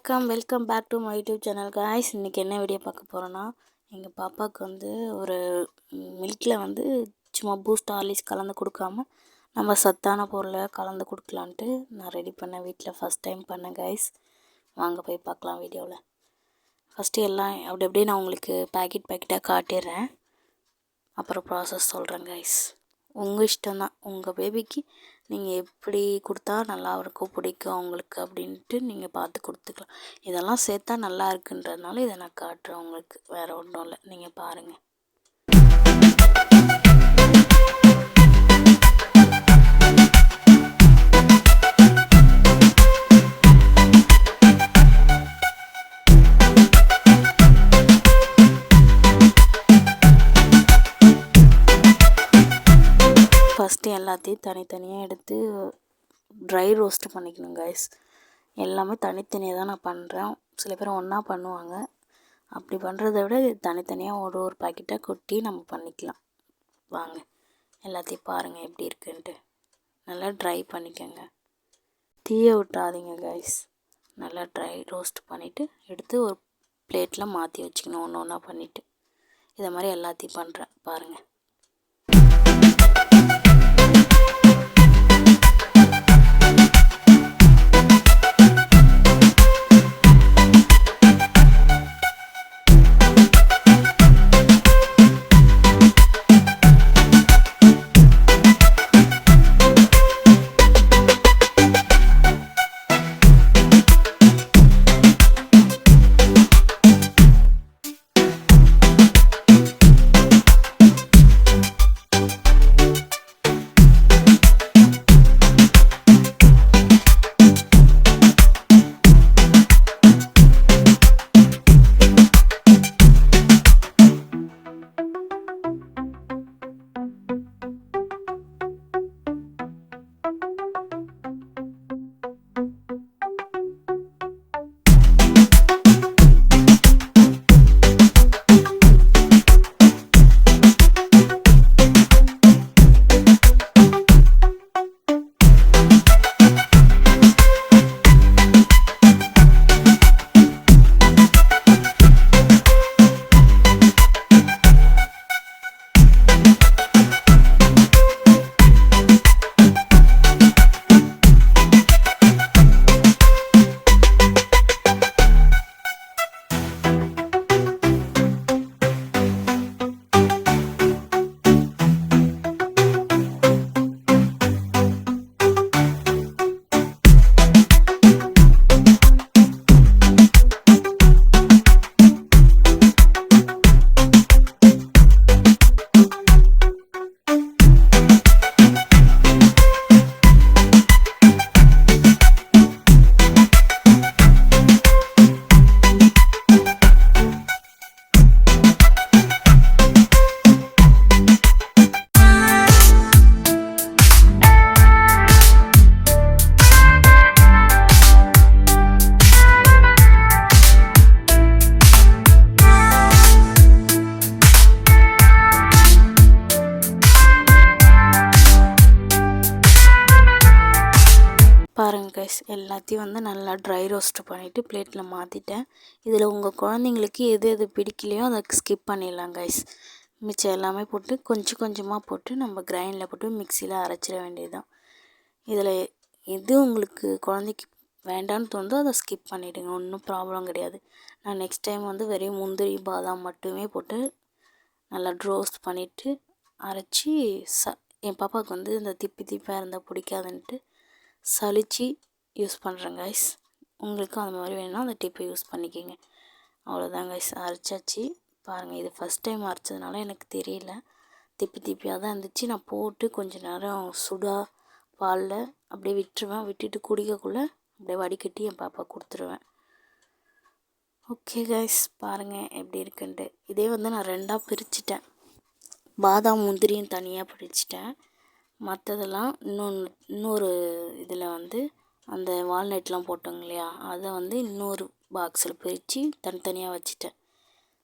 வணக்கம் welcome back to my YouTube channel. Guys இன்றைக்கி என்ன வீடியோ பார்க்க போகிறோன்னா எங்கள் பாப்பாவுக்கு வந்து ஒரு மில்கில் வந்து சும்மா பூஸ்ட் ஹார்லிக்ஸ் கலந்து கொடுக்காம நம்ம சத்தான பொருளை கலந்து கொடுக்கலான்ட்டு நான் ரெடி பண்ணேன் வீட்டில் ஃபஸ்ட் டைம் பண்ணேன் காய்ஸ் வாங்க போய் பார்க்கலாம் வீடியோவில். ஃபஸ்ட்டு எல்லாம் அப்படி அப்படியே நான் உங்களுக்கு பேக்கெட் பேக்கெட்டாக காட்டிடுறேன். அப்புறம் ப்ராசஸ் சொல்கிறேன் காய்ஸ் உங்கள் இஷ்டம் தான் உங்கள் பேபிக்கு நீங்கள் எப்படி கொடுத்தா நல்லா இருக்கும் பிடிக்கும் அவங்களுக்கு அப்படின்ட்டு நீங்கள் பார்த்து கொடுத்துக்கலாம். இதெல்லாம் சேர்த்தா நல்லா இருக்குன்றதுனால இதை நான் காட்டுறேன் உங்களுக்கு. வேறு ஒன்றும் இல்லை. நீங்கள் பாருங்கள் ஃபஸ்ட்டு எல்லாத்தையும் தனித்தனியாக எடுத்து ட்ரை ரோஸ்ட் பண்ணிக்கணும் கைஸ் எல்லாமே தனித்தனியாக தான் நான் பண்ணுறேன் சில பேர் ஒன்றா பண்ணுவாங்க. அப்படி பண்ணுறத விட தனித்தனியாக ஒரு ஒரு பாக்கெட்டாக கொட்டி நம்ம பண்ணிக்கலாம். வாங்க எல்லாத்தையும் பாருங்கள் எப்படி இருக்குன்ட்டு. நல்லா ட்ரை பண்ணிக்கோங்க. தீயை விட்டாதீங்க கைஸ் நல்லா ட்ரை ரோஸ்ட் பண்ணிவிட்டு எடுத்து ஒரு பிளேட்டில் மாற்றி வச்சுக்கணும் ஒன்று ஒன்றா பண்ணிவிட்டு இதை மாதிரி எல்லாத்தையும் பண்ணுறேன் பாருங்கள் பாருங்கள் கைஸ் எல்லாத்தையும் வந்து நல்லா ட்ரை ரோஸ்ட் பண்ணிவிட்டு பிளேட்டில் மாற்றிட்டேன் இதில் உங்கள் குழந்தைங்களுக்கு எது எது பிடிக்கலையோ அதை ஸ்கிப் பண்ணிடலாம் கைஸ் மிச்சம் எல்லாமே போட்டு கொஞ்சம் கொஞ்சமாக போட்டு நம்ம கிரைண்டில் போட்டு மிக்சியில் அரைச்சிட வேண்டியதுதான். இதில் எது உங்களுக்கு குழந்தைக்கு வேண்டான்னு தோணுதோ அதை ஸ்கிப் பண்ணிவிடுங்க ஒன்றும் ப்ராப்ளம் கிடையாது. நான் நெக்ஸ்ட் டைம் வந்து வெறும் முந்திரி பாதாம் மட்டுமே போட்டு நல்லா ரோஸ்ட் பண்ணிவிட்டு அரைச்சி ச என் பாப்பாவுக்கு வந்து இந்த திப்பி திப்பாக இருந்தால் பிடிக்காதுன்ட்டு சலித்து யூஸ் பண்ணுறேன் கைஸ் உங்களுக்கும் அந்த மாதிரி வேணும்னா அந்த டிப்பை யூஸ் பண்ணிக்கோங்க. அவ்வளோதான் கைஸ் அரைச்சாச்சு. பாருங்கள் இது ஃபஸ்ட் டைம் அரைச்சதுனால எனக்கு தெரியல. திப்பி திப்பியாக தான் இருந்துச்சு. நான் போட்டு கொஞ்சம் நேரம் சுடாக பாலில் அப்படியே விட்டுருவேன். விட்டுட்டு குடிக்கக்குள்ளே அப்படியே வடிகட்டி என் பாப்பா கொடுத்துருவேன். ஓகே கைஸ் பாருங்கள் எப்படி இருக்குன்ட்டு. இதே வந்து நான் ரெண்டாக பிரிச்சுட்டேன். பாதாம் முந்திரியும் தனியாக பிரிச்சுட்டேன். மற்றதெல்லாம் இன்னொன்று இன்னொரு இதில் வந்து அந்த வால்நட்லாம் போட்டோங்க இல்லையா அதை வந்து இன்னொரு பாக்ஸில் பிரித்து தனித்தனியாக வச்சுட்டேன்.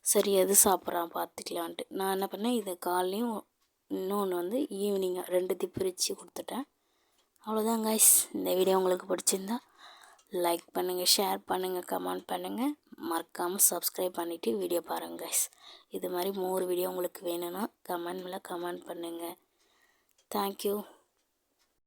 சரி எது சாப்பிட்றான் பார்த்துக்கலான்ட்டு நான் என்ன பண்ணேன் இதை காலையும் இன்னொன்று வந்து ஈவினிங்காக ரெண்டுத்தையும் பிரித்து கொடுத்துட்டேன். அவ்வளோதான் கைஸ் இந்த வீடியோ உங்களுக்கு பிடிச்சிருந்தா லைக் பண்ணுங்கள் ஷேர் பண்ணுங்கள் கமெண்ட் பண்ணுங்கள் மறக்காமல் சப்ஸ்கிரைப் பண்ணிவிட்டு வீடியோ பாருங்கள் கைஸ் இது மாதிரி மோர் வீடியோ உங்களுக்கு வேணும்னா கமெண்ட்ல கமெண்ட் பண்ணுங்கள் Thank you.